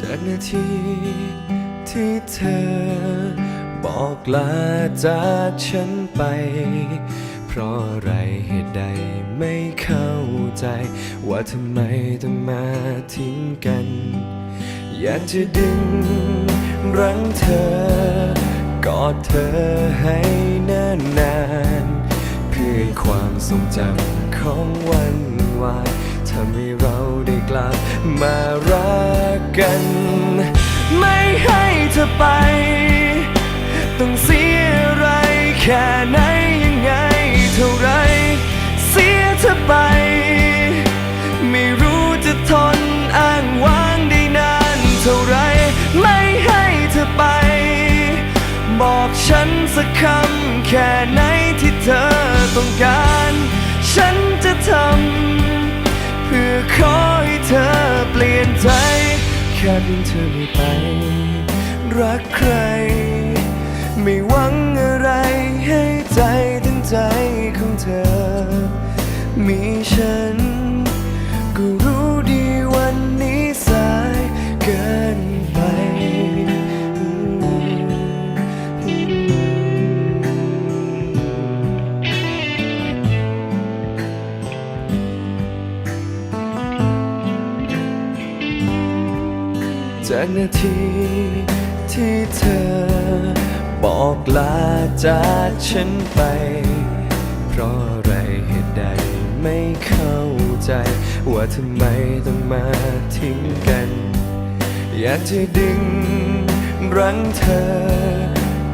จากนาทีที่เธอ บอกลาจากฉันไป เพราะอะไรเหตุใดไม่เข้าใจ ว่าทำไมต้องมาทิ้งกัน อยากจะดึงรั้งเธอกอดเธอให้นานนานเพื่อความทรงจำของวันวานทำให้เราได้กลับมารัก กัน ไม่ให้เธอไป ต้องเสียอะไรแค่ไหนยังไงเท่าไร เสียเธอไป ไม่รู้จะทนอ้างว้างได้นานเท่าไร ไม่ให้เธอไป บอกฉันสักคำแค่ไหนที่เธอต้องการ ฉันจะทำ เพื่อขอให้เธอเปลี่ยนใจ แค่เพียงเธอไม่ไป รักใคร จากนาทีที่เธอ บอกลาจากฉันไป เพราะอะไรเหตุใดไม่เข้าใจ ว่าทำไมต้องมาทิ้งกัน อยากจะดึงรั้งเธอ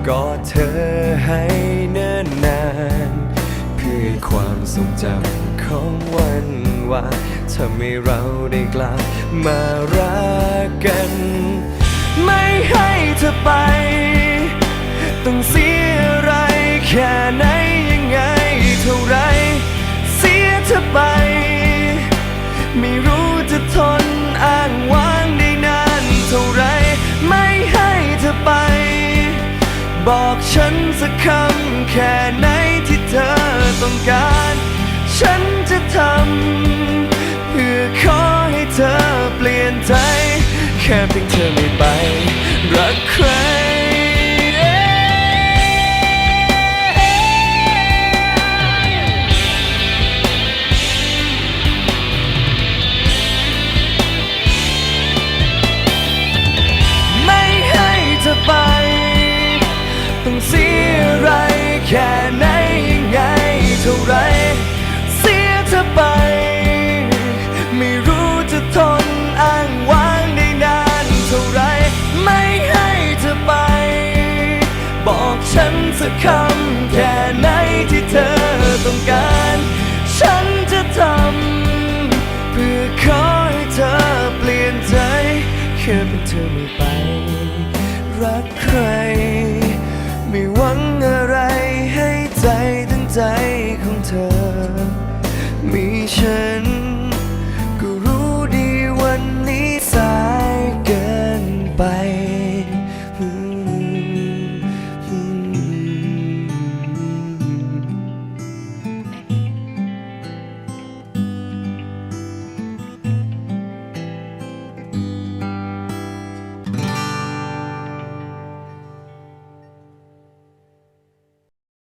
กอดเธอให้เนิ่นนานเพื่อ ความทรงจำของวันวานทำให้เราได้กลับมารักกัน ไม่ให้เธอไป ต้องเสียอะไรแค่ไหนยังไงเท่าไร เสียเธอไป ไม่รู้จะทน ฉันสักคำแค่ไหนที่เธอต้องการ ฉันจะทำเพื่อขอให้เธอเปลี่ยนใจ แค่เพียงเธอไม่ไป รักใคร ต้องเสียอะไร แค่ไหนยังไงเท่าไร เสียเธอไป ไม่รู้จะทนอ้างว้างได้นานเท่าไร ไม่ให้เธอไป บอกฉันสักคำแค่ไหนที่เธอต้องการ ฉันจะทำเพื่อขอให้เธอเปลี่ยนใจแค่เป็นเธอไม่ไป